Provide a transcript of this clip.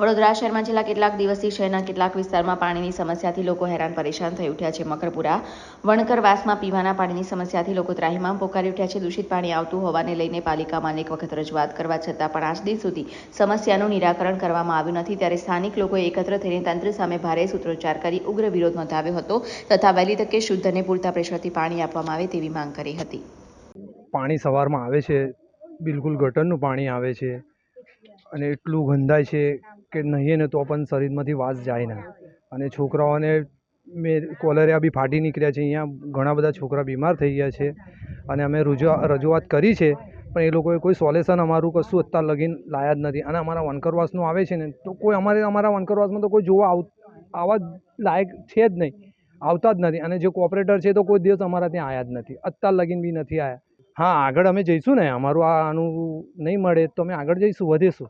વડોદરા શહેરમાં છેલ્લા કેટલાક દિવસથી શહેરના કેટલાક વિસ્તારમાં પાણીની સમસ્યાથી લોકો હેરાન પરેશાન થઈ ઉઠ્યા છે. મકરપુરા, વણકરવાસમાં પીવાના પાણીની સમસ્યાથી લોકો ત્રાહિમામ પોકારી ઉઠ્યા છે. દૂષિત પાણી આવતું હોવાને લઈને પાલિકામાં અનેક વખત રજૂઆત કરવા છતાં પણ આજ દિન સુધી સમસ્યાનું નિરાકરણ કરવામાં આવ્યું નથી. ત્યારે સ્થાનિક લોકોએ એકત્ર થઈને તંત્ર સામે ભારે સૂત્રોચ્ચાર કરી ઉગ્ર વિરોધ નોંધાવ્યો હતો તથા વહેલી તકે શુદ્ધ અને પૂરતા પ્રેશરથી પાણી આપવામાં આવે તેવી માંગ કરી હતી. પાણી સવારમાં આવે છે. બિલકુલ ગટરનું પાણી આવે છે અને એટલું ગંધાય છે કે નહીં ને તો પણ શરીરમાંથી વાસ જાય ના. અને છોકરાઓને મેં કોલેરિયા બી ફાટી નીકળ્યા છે. અહીંયા ઘણા બધા છોકરા બીમાર થઈ ગયા છે. અને અમે રજૂઆ રજૂઆત કરી છે પણ એ લોકોએ કોઈ સોલ્યુશન અમારું કશું અત્યાર લગીન લાયા જ નથી. અને અમારા વનકરવાસનું આવે છે ને તો કોઈ અમારે અમારા વનકરવાસમાં તો કોઈ જોવા આવ આવા લાયક છે જ નહીં. આવતા જ નથી. અને જે કોઓપરેટર છે તો કોઈ દિવસ અમારા ત્યાં આવ્યા જ નથી. અત્યાર લગીન બી નથી આવ્યા હા આગળ અમે જઈશું ને. અમારું આનું નહીં મળે તો અમે આગળ જઈશું વધીશું.